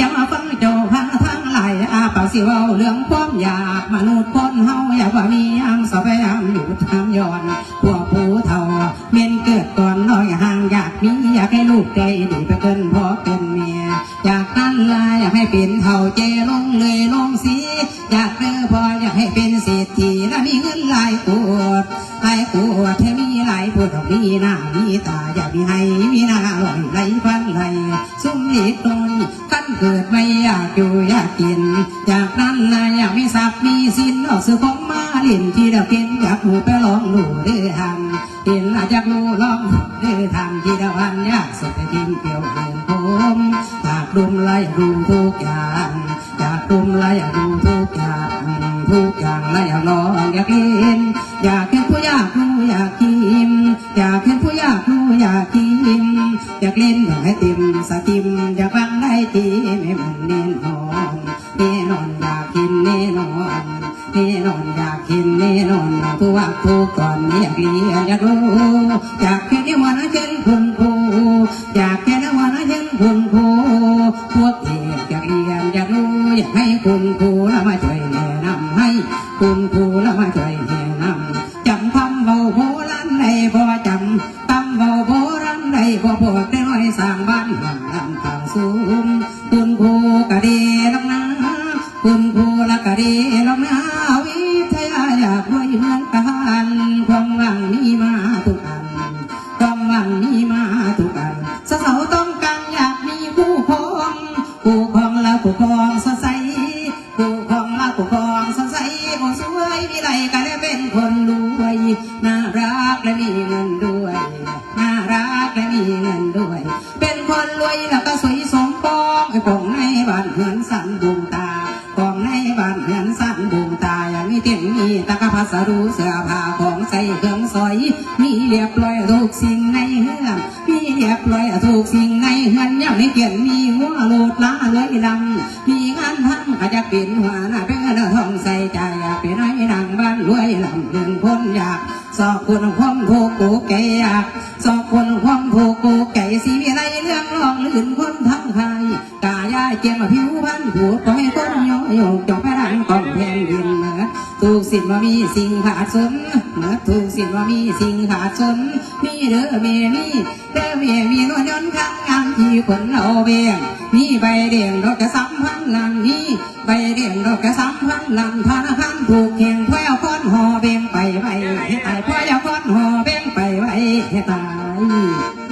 จะมาฟังเจ้าพังทั้งหลายอาปากสิว้าเรื่องความอยากมนุษย์คนเฮาอยากว่ามีอังสะพยายามอยู่ทางย้อนพวกผู้เฒ่าเมียนเกิดก่อนน้อยห่างอยากมีอยากให้ลูกได้ดีไปเกินพ่อเป็นเมียอยากนั่นลายอยากให้เป็นเฒ่าเจลงเลยลงสีอยากเจอพออยากให้เป็นเศรษฐีและมีเงินหลายปวดหลายปวดให้มีหลายปวดมีหน้ามีตาอยากมีให้มีหน้าลอยไหลพันไหลซุ่มนิดหน่อยขั้น เกิดไม่อยากอยู่อยากกิน อยากนั่นลายอยากมีทรัพย์มีสินออกซื้อของมาเล่นที่เดาเป็นอยากหูไปลองดูเด้อทำเห็นอาจจะรู้ลองเด้อทำที่เดาวันอยากสุดแต่ทิ้งเปลี่ยวเดินผมอยากดุมไล่ดูทุกอย่างอยากดุมไล่ดูทุกอย่างทุกอย่างไล่อยากลองอยากเล่นอยากเห็นผู้อยากรู้อยากกินอยากเห็นผู้อยากรู้อยากกินอยากเล่นอยากให้เติมสติมอยาก ตีไม่เหมือนแน่นอนแน่นอนอยากกินแน่นอนแน่นอนอยากกินแน่นอนผู้ว่าผู้ก่อนอยากเรียนอยากรู้อยากแค่นี้วันนั้นเช่นคุณครูอยากแค่นี้วันนั้นเช่นคุณครูพวกเด็กอยากเรียนอยากรู้อยากให้คุณครูแล้วมาช่วยแนะนำให้คุณครูแล้วมาช่วยแนะนำจำคำเบาโบราณได้พอจำคำเบาโบราณได้พอพวกได้น้อยสร้างบ้านหลังลำทางสูง คุณครูละก็ดีลังนะวิทยาอยากด้วยเหมือนกันความหวังมีมาทุกอันความหวังมีมาทุกอันสาวๆต้องการอยากมีคู่ครองคู่ครองแล้วคู่ครองสดใสคู่ครองแล้วคู่ครองสดใสโอ้สวยวิไลก็ได้เป็นคนรวยน่ารักและมีเงินด้วยน่ารักและมีเงินด้วย เป็นคนรวยแล้ว ตะกพัสดุเสื้อผ้าของใส่เครื่องสอย มีเรียบร้อยทุกสิ่งในเฮือนมีเรียบร้อยทุกสิ่งในเฮือนย่างนี้เกียนมีหัวโลดล้าเลยลำมีงานทำก็จะเป็นหัวหน้าเป็นเงินทองใส่ใจอยากเป็นไอ้นางบ้านรวยลำเดินพ้นอยากสอบคนความถูกกูแก่อยากสอบคนความถูกกูแก่สีวิไลเรื่องรองลื่นคนทั้งไทยกายาย เจียมผิวพันธุ์ผูดก็ให้ต้นโยโยกจองไปดังกองแผ่นดินเมือถูกสินว่ามีสิ่งขาดสนเมื่อถูกสินว่ามีสิ่งขาดสนมีเด้อเมมีเด้อเมมีนวลยนต์ข้างงามที่คนเราเบียงมีใบเดียงดอกกระสัมพันลันมีใบเดียงดอกกระสัมพันลันธนาคารถูกแข่งแควค้อนหอเบียงไปไว้ให้ตายพ่อยาค้อนหอเบียงไปไว้ให้ตาย